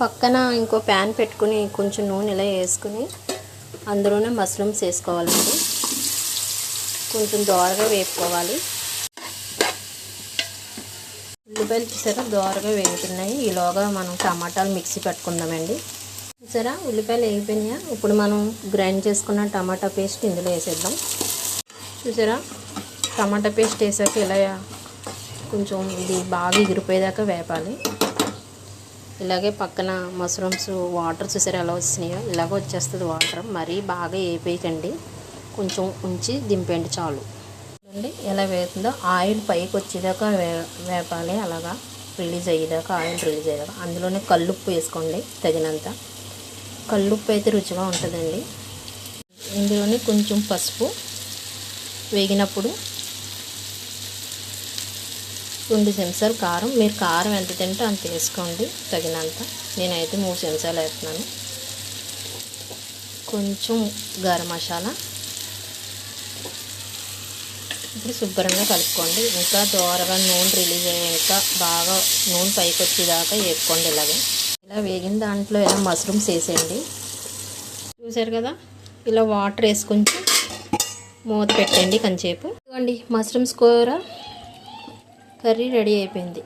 పక్కన ఇంకో ప్యాన్ పెట్టుకుని కొంచెం నూనె ఇలా వేసుకుని అందులోనే మష్రూమ్స్ వేసుకోవాలండి కొంచెం దోరగా వేపుకోవాలి. ఉల్లిపాయలు చూసారా? దోరగా వేగుతున్నాయి. ఈలోగా మనం టమాటాలు మిక్సీ పెట్టుకుందామండి. చూసారా? ఉల్లిపాయలు వేగిపోయినాయా? ఇప్పుడు మనం గ్రైండ్ చేసుకున్న టమాటా పేస్ట్ ఇందులో వేసేద్దాం. చూసారా? టమాటా పేస్ట్ వేసాక ఇలా కొంచెం ఇది బాగా ఎగిరిపోయేదాకా వేపాలి. ఇలాగే పక్కన మష్రూమ్స్ వాటర్ చూసారా ఎలా వచ్చినాయో? ఇలాగ వచ్చేస్తుంది వాటర్. మరీ బాగా వేపేయకండి కొంచెం ఉంచి దింపండి చాలు. చూడండి ఎలా వేస్తుందో. ఆయిల్ పైకి వచ్చేదాకా వే వేపాలి. అలాగా రిలీజ్ అయ్యేదాకా ఆయిల్ రిలీజ్ అయ్యేదాకా. అందులోనే కల్లుప్పు వేసుకోండి తగినంత. కల్లుప్పు అయితే రుచిగా ఉంటుందండి. ఇందులోనే కొంచెం పసుపు వేగినప్పుడు రెండు చెంచాలు కారం. మీరు కారం ఎంత తింటే అంత వేసుకోండి. తగినంత. నేనైతే మూడు చెంచాలు వేస్తున్నాను. కొంచెం గరం మసాలా. ఇప్పుడు శుభ్రంగా కలుపుకోండి. ఇంకా దోరగా నూనె రిలీజ్ అయ్యాక ఇంకా బాగా నూనె పైకి వచ్చేదాకా వేపుకోండి ఇలాగే. ఇలా వేగిన దాంట్లో ఇలా మష్రూమ్స్ వేసేయండి చూసారు కదా? ఇలా వాటర్ వేసుకొని మూత పెట్టండి కొంచెంసేపు ఇదిగోండి మష్రూమ్స్ కూర. కర్రీ రెడీ అయిపోయింది.